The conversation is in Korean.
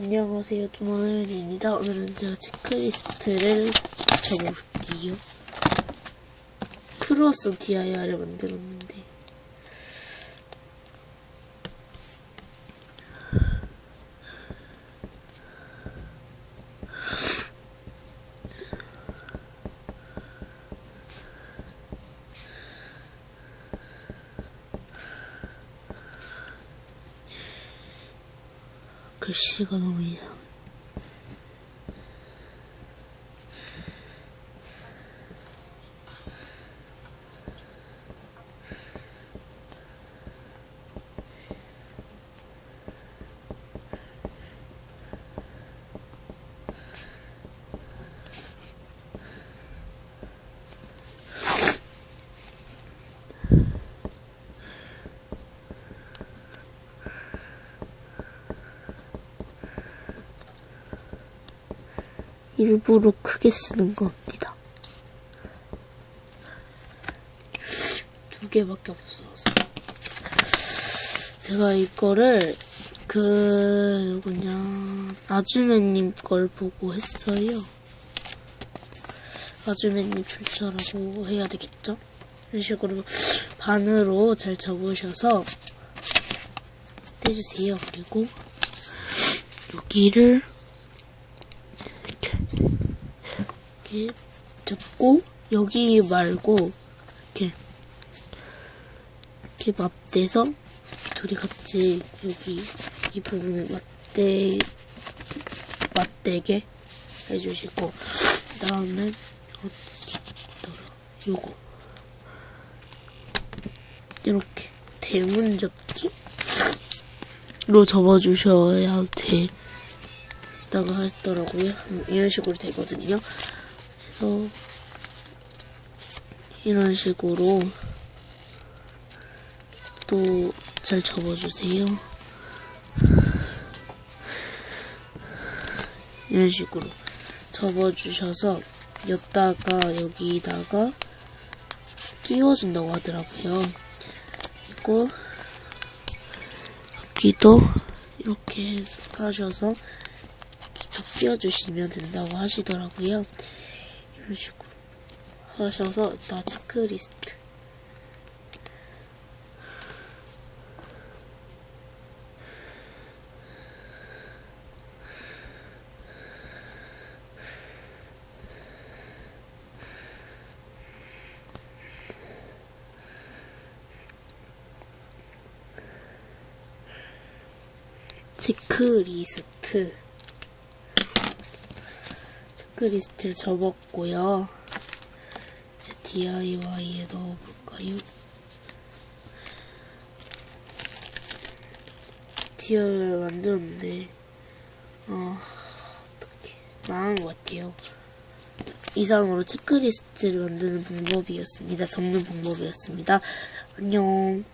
안녕하세요. 조모현입니다. 오늘은 제가 체크리스트를 적어볼게요. 크로스 DIR을 만들었는데 是个录音啊。 일부러 크게 쓰는 겁니다. 두 개밖에 없어서. 제가 이거를 그 누구냐 아주매님 걸 보고 했어요. 아주매님 출처라고 해야 되겠죠? 이런 식으로 반으로 잘 접으셔서 떼주세요. 그리고 여기를 이렇게 접고 여기 말고 이렇게 이렇게 맞대서 둘이 같이 여기 이 부분을 맞대 맞대게 해주시고 그 다음에 어디 있더라 요거 이렇게 대문 접기로 접어주셔야 돼. 다가 하더라고요. 이런 식으로 되거든요. 그래서 이런 식으로 또 잘 접어주세요. 이런 식으로 접어주셔서 여기다가 여기다가 끼워준다고 하더라고요. 그리고 여기도 이렇게 하셔서 더 끼워주시면 된다고 하시더라고요. 이런 식으로 하셔서 나 체크리스트. 체크리스트 체크리스트를 접었고요. 이제 DIY에 넣어볼까요? DIY 만들었는데 아 어떻게 망한 것 같아요. 이상으로 체크리스트를 만드는 방법이었습니다. 접는 방법이었습니다. 안녕.